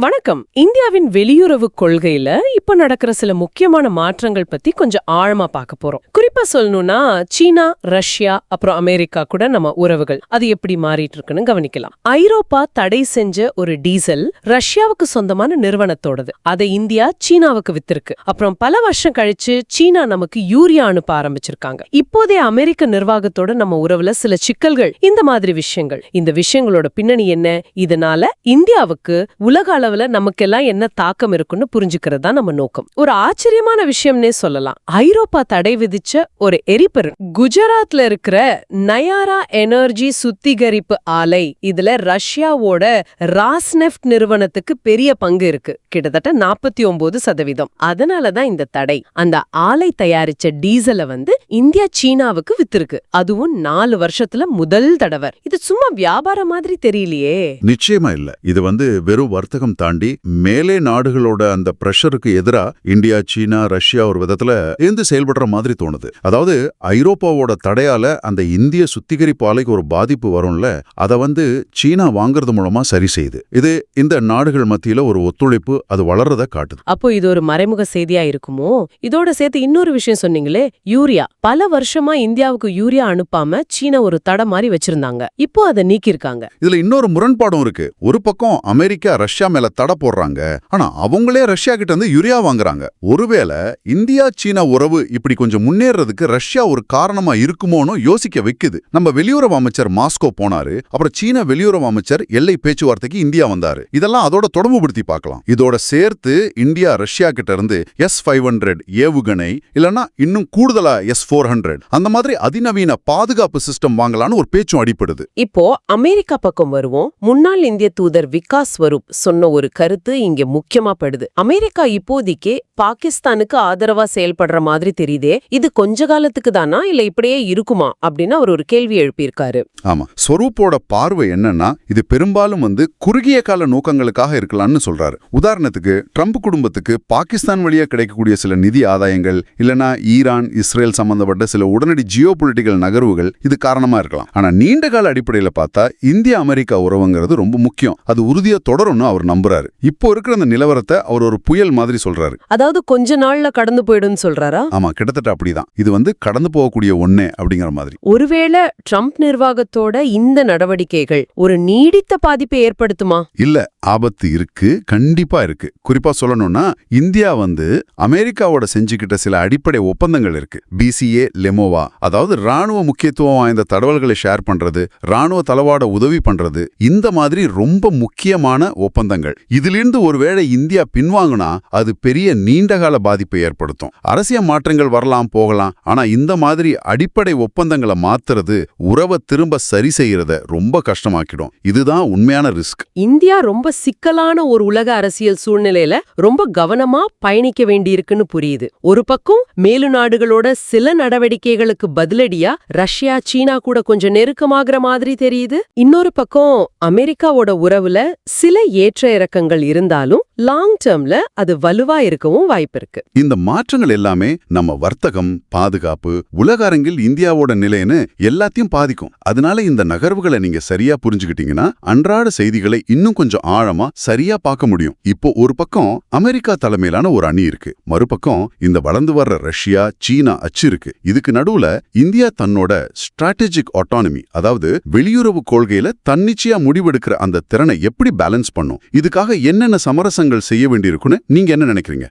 வணக்கம். இந்தியாவின் வெளியுறவு கொள்கையில இப்ப நடக்கிற சில முக்கியமான மாற்றங்கள் பத்தி கொஞ்சம் ஆழமா பார்க்க போறோம். குறிப்பா சொல்லணும்னா சீனா ரஷ்யா அப்புறம் அமெரிக்கா கூட நம்ம உறவுகள் அது எப்படி மாறிட்டு இருக்குன்னு கவனிக்கலாம். ஐரோப்பா தடை செஞ்ச ஒரு டீசல் ரஷ்யாவுக்கு சொந்தமான நிறுவனத்தோடது. அதை இந்தியா சீனாவுக்கு வித்திருக்கு. அப்புறம் பல வருஷம் கழிச்சு சீனா நமக்கு யூரியா அனுப்ப ஆரம்பிச்சிருக்காங்க. இப்போதே அமெரிக்க நிர்வாகத்தோட நம்ம உறவுல சில சிக்கல்கள் இந்த மாதிரி விஷயங்கள். இந்த விஷயங்களோட பின்னணி என்ன? இதனால இந்தியாவுக்கு உலக அளவுல நமக்கெல்லாம் என்ன தாக்கம் இருக்குன்னு புரிஞ்சுக்கிறது தான் நம்ம நோக்கம். ஒரு ஆச்சரியமான விஷயம்னே சொல்லலாம். ஐரோப்பா தடை விதிச்ச ஒரு எரிபொருள். குஜராத்ல இருக்கிற நயாரா எனர்ஜி சுத்திகரிப்பு ஆலை இதுல ரஷ்யாவோட ராஸ்நெஃப்ட் நிறுவனத்துக்கு பெரிய பங்கு இருக்கு. கிட்டத்தட்ட நாற்பத்தி ஒன்பது சதவீதம் அதனாலதான் இந்த தடை. அந்த ஆலை தயாரிச்ச டீசலை வந்து இந்தியா சீனாவுக்கு வித்திருக்கு. அதுவும் நாலு வருஷத்துல முதல் தடவை. இது சும்மா வியாபாரம் மாதிரி தெரியலையே. நிச்சயமா இல்ல. இது வந்து வெறும் வர்த்தகம் தாண்டி மேலே நாடுகளோட அந்த பிரஷருக்கு எதிரா இந்தியா சீனா ரஷ்யா ஒரு விதத்துல எழுந்து செயல்படுற மாதிரி தோணுது. அதாவது ஐரோப்பாவோட தடையால அந்த இந்திய சுத்திகரிப்பு ஆலைக்கு ஒரு பாதிப்பு வரும்ல அத வந்து சீனா வாங்குறது மூலமா சரி செய்யுது. இது இந்த நாடுகள் மத்தியில ஒரு ஒத்துழைப்பு அது வளர்றத காட்டுது. அப்போ இது ஒரு மறைமுக செய்தியா இருக்குமோ? இதோட சேர்த்து இன்னொரு விஷயம் சொன்னீங்களே யூரியா. பல வருஷமா இந்தியாவுக்கு யூரியா அனுப்பாம சீனா ஒரு தடை மாதிரி வச்சிருந்தாங்க. இப்போ அதை நீக்கியிருக்காங்க. இதுல இன்னொரு முரண்பாடும் இருக்கு. ஒரு பக்கம் அமெரிக்கா ரஷ்யா மேல தடை போடுறாங்க. ஆனா அவங்களே ரஷ்யா கிட்ட இருந்து யூரியா வாங்குறாங்க. ஒருவேளை இந்தியா சீனா உறவு இப்படி கொஞ்சம் முன்னேறதுக்கு ரஷ்யா ஒரு காரணமா இருக்குமோன்னு யோசிக்க வைக்குது. நம்ம வெளியுறவு அமைச்சர் மாஸ்கோ போனாரு. அப்புறம் சீன வெளியுறவு அமைச்சர் எல்லை பேச்சுவார்த்தைக்கு இந்தியா வந்தாரு. இதெல்லாம் அதோட தொடர்புபடுத்தி பார்க்கலாம். இதோட சேர்த்து இந்தியா ரஷ்யா கிட்ட இருந்து எஸ் ஃபைவ் ஹண்ட்ரட் ஏவுகணை இல்லைன்னா இன்னும் கூடுதலா எஸ் ஃபோர் ஹண்ட்ரட் அந்த மாதிரி அதிநவீன பாதுகாப்பு சிஸ்டம் வாங்கலான்னு ஒரு பேச்சும் அடிப்படுது இப்போ அமெரிக்கா பக்கம் வருவோம். முன்னாள் இந்திய தூதர் விகாஸ் ஸ்வரூப் சொன்ன ஒரு கருத்து இங்க முக்கியமா படுது அமெரிக்கா இப்போதைக்கே பாகிஸ்தானுக்கு ஆதரவா செயல்படுற மாதிரி தெரியுதே இது கொஞ்ச காலத்துக்கு தானா இல்ல இப்படியே இருக்குமா அப்படின்னு அவர் ஒரு கேள்வி எழுப்பியிருக்காரு. ஆமா ஸ்வரூப்போட பார்வை என்னன்னா இது பெரும்பாலும் வந்து குறுகிய கால நோக்கங்களுக்காக இருக்கலாம்னு சொல்றாரு. உதாரணத்துக்கு ட்ரம்ப் குடும்பத்துக்கு பாகிஸ்தான் வழியா கிடைக்கக்கூடிய சில நிதி ஆதாயங்கள் இல்லனா ஈரான் இஸ்ரேல் சம்பந்தப்பட்ட சில உடனடி ஜியோ பொலிட்டிக்கல் நகர்வுகள் இது காரணமா இருக்கலாம். ஆனா நீண்ட கால அடிப்படையில பார்த்தா இந்திய அமெரிக்கா உறவுங்கிறது ரொம்ப முக்கியம். அது உறுதியா தொடரும்னு அவர் நம்புறாரு. இப்போ இருக்கிற அந்த நிலவரத்தை அவர் ஒரு புயல் மாதிரி சொல்றாரு. அதாவது கொஞ்ச நாள்ல கடந்து போயிடும்னு சொல்றாரா? ஆமா கிட்டத்தட்ட அப்படிதான். இது வந்து கடந்து போகக்கூடிய ஒண்ணே அப்படிங்கிற மாதிரி. ஒருவேளை ட்ரம்ப் நிர்வாகத்தோட இந்த நடவடிக்கைகள் ஒரு நீடித்த பாதிப்பை ஏற்படுத்துமா? இல்ல ஆபத்து இருக்கு கண்டிப்பா இருக்கு. குறிப்பா சொல்லணும்னா இந்தியா வந்து அமெரிக்காவோட செஞ்சுக்கிட்ட சில அடிப்படை ஒப்பந்தங்கள் இருக்கு. பிசிஏ லெமோவா அதாவது ராணுவ முக்கியத்துவம் வாய்ந்த தடவல்களை ஷேர் பண்றது ராணுவ தளவாட உதவி பண்றது இந்த மாதிரி ரொம்ப முக்கியமான ஒப்பந்தங்கள். இதிலிருந்து ஒருவேளை இந்தியா பின்வாங்குனா அது பெரிய நீண்டகால பாதிப்பை ஏற்படுத்தும். அரசியல் மாற்றங்கள் வரலாம் போகலாம். ஆனா இந்த மாதிரி அடிப்படை ஒப்பந்தங்களை மாத்துறது உறவை திரும்ப சரி செய்யறத ரொம்ப கஷ்டமாக்கிடும். இதுதான் உண்மையான ரிஸ்க் இந்தியா ரொம்ப சிக்கலான ஒரு உலக அரசியல் சூழ்நிலையில ரொம்ப கவனமா பயணிக்க வேண்டியிருக்குன்னு புரியுது. ஒரு பக்கம் மேலு நாடுகளோட சில நடவடிக்கைகளுக்கு பதிலடியா ரஷ்யா சீனா கூட கொஞ்சம் நெருக்கமாகற மாதிரி தெரியுது. இன்னொரு பக்கம் அமெரிக்காவோட உறவுல சில ஏற்ற இறக்கங்கள் இருந்தாலும் லாங் டேர்ம்ல அது வலுவா இருக்கவும் வாய்ப்பு இருக்கு. இந்த மாற்றங்கள் எல்லாமே நம்ம வர்த்தகம் பாதுகாப்பு உலக அரங்கில் இந்தியாவோட நிலைன்னு எல்லாத்தையும் பாதிக்கும். அதனால இந்த நகர்வுகளை நீங்க சரியா புரிஞ்சுக்கிட்டீங்கன்னா அன்றாட செய்திகளை இன்னும் கொஞ்சம் ஆழமா சரியா பார்க்க முடியும். இப்போ ஒரு பக்கம் அமெரிக்கா தலைமையிலான ஒரு அணி இருக்கு. மறுபக்கம் இந்த வளர்ந்து வர்ற ரஷ்யா சீனா அச்சு இருக்கு. இதுக்கு நடுவுல இந்தியா தன்னோட ஸ்ட்ராட்டஜிக் ஆட்டானமி அதாவது வெளியுறவு கொள்கையில தன்னிச்சையா முடிவெடுக்கிற அந்த திறனை எப்படி பேலன்ஸ் பண்ணும்? இதுக்காக என்னென்ன சமரசங்கள் செய்ய வேண்டியிருக்குன்னு நீங்க என்ன நினைக்கிறீங்க?